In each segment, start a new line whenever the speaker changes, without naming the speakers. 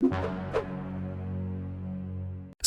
you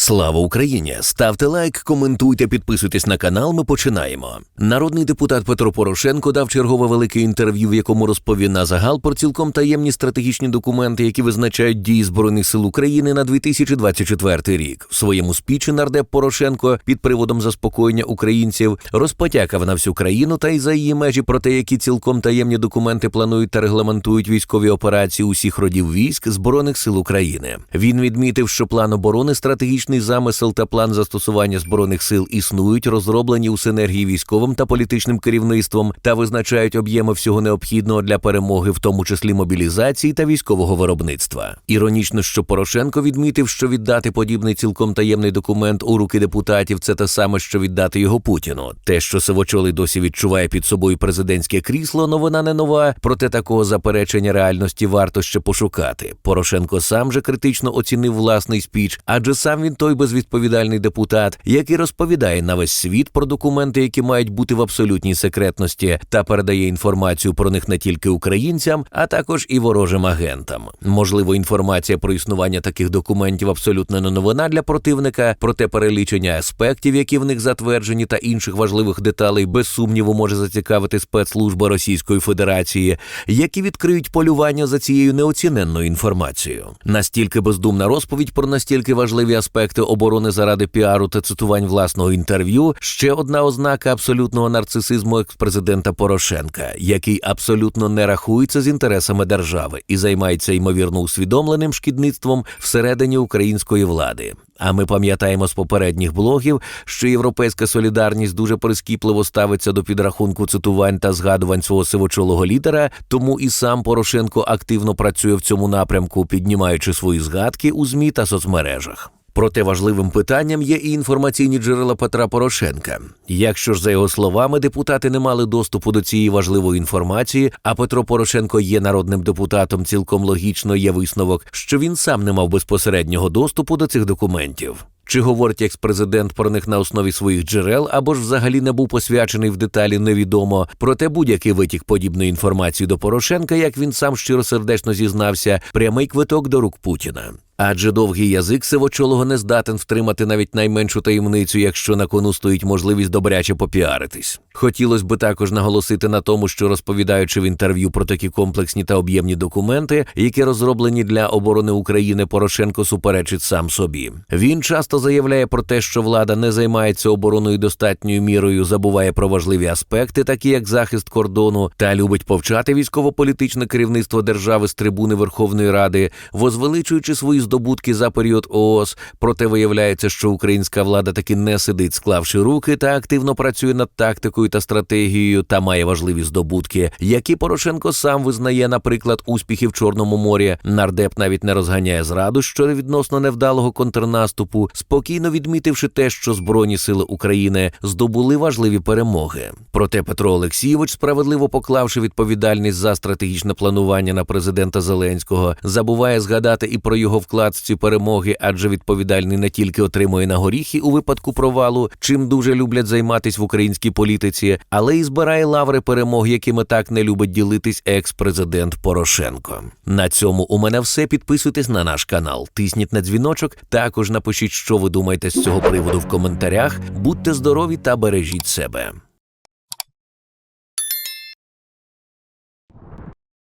Слава Україні! Ставте лайк, коментуйте, підписуйтесь на канал. Ми починаємо. Народний депутат Петро Порошенко дав чергове велике інтерв'ю, в якому розповів на загал про цілком таємні стратегічні документи, які визначають дії збройних сил України на 2024 рік. В своєму спічі нардеп Порошенко під приводом заспокоєння українців розпотякав на всю країну та й за її межі про те, які цілком таємні документи планують та регламентують військові операції усіх родів військ збройних сил України. Він відмітив, що план оборони стратегічний замисел та план застосування збройних сил існують, розроблені у синергії військовим та політичним керівництвом та визначають об'єми всього необхідного для перемоги, в тому числі мобілізації та військового виробництва. Іронічно, що Порошенко відмітив, що віддати подібний цілком таємний документ у руки депутатів це те саме, що віддати його Путіну. Те, що Сивочолий досі відчуває під собою президентське крісло, новина не нова. Проте такого заперечення реальності варто ще пошукати. Порошенко сам же критично оцінив власний спіч, адже сам він той безвідповідальний депутат, який розповідає на весь світ про документи, які мають бути в абсолютній секретності, та передає інформацію про них не тільки українцям, а також і ворожим агентам. Можливо, інформація про існування таких документів абсолютно не новина для противника, проте перелічення аспектів, які в них затверджені, та інших важливих деталей, без сумніву може зацікавити спецслужби Російської Федерації, які відкриють полювання за цією неоціненною інформацією. Настільки бездумна розповідь про настільки важливі аспекти оборони заради піару та цитувань власного інтерв'ю ще одна ознака абсолютного нарцисизму експрезидента Порошенка, який абсолютно не рахується з інтересами держави і займається ймовірно усвідомленим шкідництвом всередині української влади. А ми пам'ятаємо з попередніх блогів, що європейська солідарність дуже прискіпливо ставиться до підрахунку цитувань та згадувань свого сивочолого лідера, тому і сам Порошенко активно працює в цьому напрямку, піднімаючи свої згадки у змі та соцмережах. Проте важливим питанням є і інформаційні джерела Петра Порошенка. Якщо ж за його словами депутати не мали доступу до цієї важливої інформації, а Петро Порошенко є народним депутатом, цілком логічно є висновок, що він сам не мав безпосереднього доступу до цих документів. Чи говорить експрезидент про них на основі своїх джерел, або ж взагалі не був посвячений в деталі, невідомо. Проте будь-який витік подібної інформації до Порошенка, як він сам щиросердечно зізнався, прямий квиток до рук Путіна. Адже довгий язик сивочолого не здатен втримати навіть найменшу таємницю, якщо на кону стоїть можливість добряче попіаритись. Хотілося б також наголосити на тому, що розповідаючи в інтерв'ю про такі комплексні та об'ємні документи, які розроблені для оборони України, Порошенко суперечить сам собі. Він часто заявляє про те, що влада не займається обороною достатньою мірою, забуває про важливі аспекти, такі як захист кордону, та любить повчати військово-політичне керівництво держави з трибуни Верховної Ради, возвеличуючи свої здобутки за період ООС. Проте виявляється, що українська влада таки не сидить, склавши руки, та активно працює над тактикою та стратегією, та має важливі здобутки, які Порошенко сам визнає, наприклад, успіхи в Чорному морі. Нардеп навіть не розганяє зраду щодо відносно невдалого контрнаступу, спокійно відмітивши те, що Збройні сили України здобули важливі перемоги. Проте Петро Олексійович, справедливо поклавши відповідальність за стратегічне планування на президента Зеленського, забуває згадати і про його вклад в ці перемоги, адже відповідальний не тільки отримує на горіхи у випадку провалу, чим дуже люблять займатись в українській політиці, але й збирає лаври перемог, якими так не любить ділитись екс-президент Порошенко. На цьому у мене все. Підписуйтесь на наш канал, тисніть на дзвіночок. Також напишіть, що ви думаєте з цього приводу в коментарях. Будьте здорові та бережіть себе.